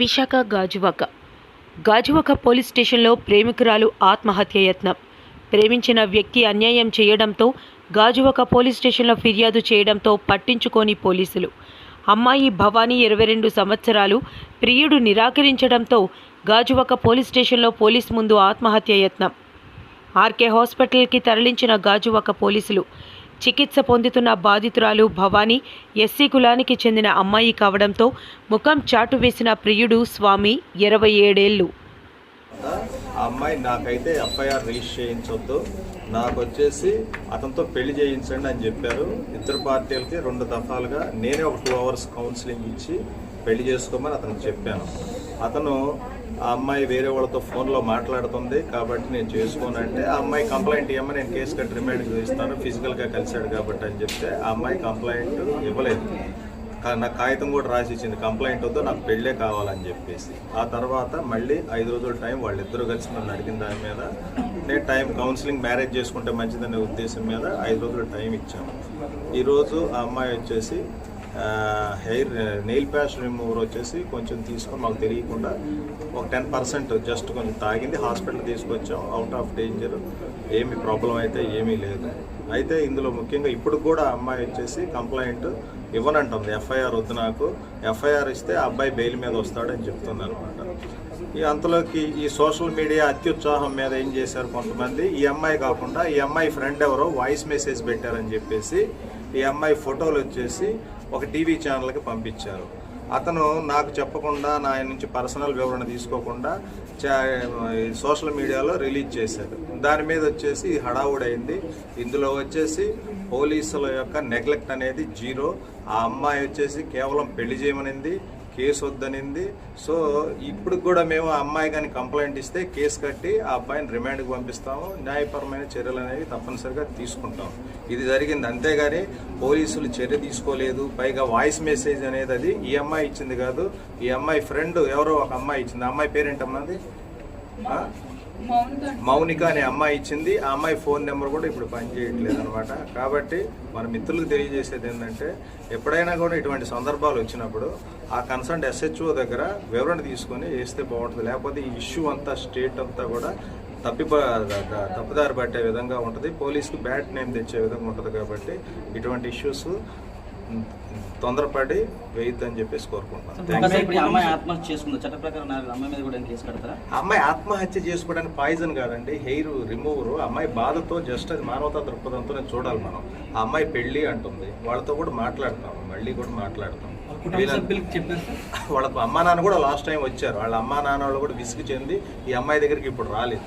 Visakha Gajuwaka. Gajuwaka police స్టేషన్లో ప్రేమికురాలు ఆత్మహత్య యత్నం. ప్రేమించిన వ్యక్తి అన్యాయం చేయడంతో గాజువాక పోలీస్ స్టేషన్లో ఫిర్యాదు చేయడంతో పట్టించుకోని పోలీసులు. అమ్మాయి భవానీ ఇరవై రెండు సంవత్సరాలు ప్రియుడు నిరాకరించడంతో గాజువాక పోలీస్ స్టేషన్లో పోలీస్ ముందు ఆత్మహత్య యత్నం. ఆర్కే హాస్పిటల్కి తరలించిన గాజువాక పోలీసులు చికిత్స పొందుతున్న బాధితురాలు భవానీ ఎస్సీ కులానికి చెందిన అమ్మాయి కావడంతో ముఖం చాటు వేసిన ప్రియుడు స్వామి ఇరవై ఏడేళ్ళు ఆ అమ్మాయి నాకైతే ఎఫ్ఐఆర్ రిజిస్టర్ చేయించొద్దు నాకు వచ్చేసి అతనితో పెళ్ళి చేయించండి అని చెప్పారు. ఇద్దరు పార్టీలకి రెండు దఫాలుగా నేనే ఒక టూ అవర్స్ కౌన్సిలింగ్ ఇచ్చి పెళ్ళి చేసుకోమని అతనికి చెప్పాను. అతను ఆ అమ్మాయి వేరే వాళ్ళతో ఫోన్లో మాట్లాడుతుంది కాబట్టి నేను చేసుకోనంటే ఆ అమ్మాయి కంప్లైంట్ ఇవ్వమని నేను కేసు కట్టి రిమైండ్ ఇస్తాను ఫిజికల్గా కలిశాడు కాబట్టి అని చెప్తే ఆ అమ్మాయి కంప్లైంట్ ఇవ్వలేదు. నాకు కాగితం కూడా రాసి ఇచ్చింది కంప్లైంట్ వద్దు నాకు పెళ్ళే కావాలని చెప్పేసి. ఆ తర్వాత మళ్ళీ ఐదు రోజుల టైం వాళ్ళిద్దరూ కలిసి నన్ను అడిగిన దాని మీద నేను టైం కౌన్సిలింగ్ మ్యారేజ్ చేసుకుంటే మంచిదనే ఉద్దేశం మీద ఐదు రోజులు టైం ఇచ్చాము. ఈరోజు ఆ అమ్మాయి వచ్చేసి హెయిర్ నెయిల్ ప్యాష్ రిమూవర్ వచ్చేసి కొంచెం తీసుకొని మాకు తెలియకుండా ఒక టెన్ పర్సెంట్ జస్ట్ కొంచెం తాగింది. హాస్పిటల్ తీసుకొచ్చాం. Out of danger. ఏమి ప్రాబ్లం అయితే ఏమీ లేదు. అయితే ఇందులో ముఖ్యంగా ఇప్పుడు కూడా అమ్మాయి వచ్చేసి కంప్లైంట్ ఇవ్వనంటుంది. ఎఫ్ఐఆర్ వద్దు నాకు. ఎఫ్ఐఆర్ ఇస్తే అబ్బాయి బెయిల్ మీద వస్తాడని చెప్తుంది అనమాట ఈ అంతలోకి ఈ సోషల్ మీడియా అత్యుత్సాహం మీద ఏం చేశారు కొంతమంది? ఈ అమ్మాయి కాకుండా ఈ అమ్మాయి ఫ్రెండ్ ఎవరో వాయిస్ మెసేజ్ పెట్టారని చెప్పేసి ఈ అమ్మాయి ఫోటోలు వచ్చేసి ఒక టీవీ ఛానల్కి పంపించారు. అతను నాకు చెప్పకుండా నా నుంచి పర్సనల్ వివరణ తీసుకోకుండా ఈ సోషల్ మీడియాలో రిలీజ్ చేశారు దాని మీద వచ్చేసి హడావుడైంది. ఇందులో వచ్చేసి పోలీసుల యొక్క నెగ్లెక్ట్ అనేది జీరో. ఆ అమ్మాయి వచ్చేసి కేవలం పెళ్ళి చేయమనింది. కేసు వద్దనింది. సో ఇప్పుడు కూడా మేము ఆ అమ్మాయి కానీ కంప్లైంట్ ఇస్తే కేసు కట్టి ఆ అబ్బాయిని రిమాండ్కి పంపిస్తాము. న్యాయపరమైన చర్యలు అనేవి తప్పనిసరిగా తీసుకుంటాం. ఇది జరిగింది. అంతేగాని పోలీసులు చర్య తీసుకోలేదు. పైగా వాయిస్ మెసేజ్ అనేది అది ఈ అమ్మాయి ఇచ్చింది కాదు. ఈ అమ్మాయి ఫ్రెండ్ ఎవరో ఒక అమ్మాయి ఇచ్చింది. ఆ అమ్మాయి పేరేంటమ్మది మౌనిక అనే అమ్మాయి ఇచ్చింది. ఆ అమ్మాయి ఫోన్ నెంబర్ కూడా ఇప్పుడు పనిచేయట్లేదు అనమాట కాబట్టి మన మిత్రులకు తెలియజేసేది ఏంటంటే ఎప్పుడైనా కూడా ఇటువంటి సందర్భాలు వచ్చినప్పుడు ఆ కన్సర్న్ ఎస్హెచ్ఓ దగ్గర వివరణ తీసుకొని వేస్తే బాగుంటుంది. లేకపోతే ఈ ఇష్యూ అంతా స్టేట్ అంతా కూడా తప్పి తప్పుదారి పట్టే విధంగా ఉంటుంది. పోలీస్కి బ్యాడ్ నేమ్ తెచ్చే విధంగా ఉంటుంది కాబట్టి ఇటువంటి ఇష్యూస్ తొందరపడి వేయొద్దని చెప్పేసి కోరుకుంటున్నాను. అమ్మాయి ఆత్మహత్య చేసుకోవడానికి పాయిజన్ కాదండి హెయిర్ రిమూవర్ అమ్మాయి బాధతో జస్ట్ అది మానవతా దృక్పథంతో చూడాలి మనం. ఆ అమ్మాయి పెళ్ళి అంటుంది వాళ్ళతో కూడా మాట్లాడతాం మళ్ళీ కూడా మాట్లాడతాం. వాళ్ళ అమ్మా నాన్న కూడా లాస్ట్ టైం వచ్చారు. వాళ్ళ అమ్మా నాన్న వాళ్ళు కూడా విసిగి చెంది ఈ అమ్మాయి దగ్గరికి ఇప్పుడు రాలేదు.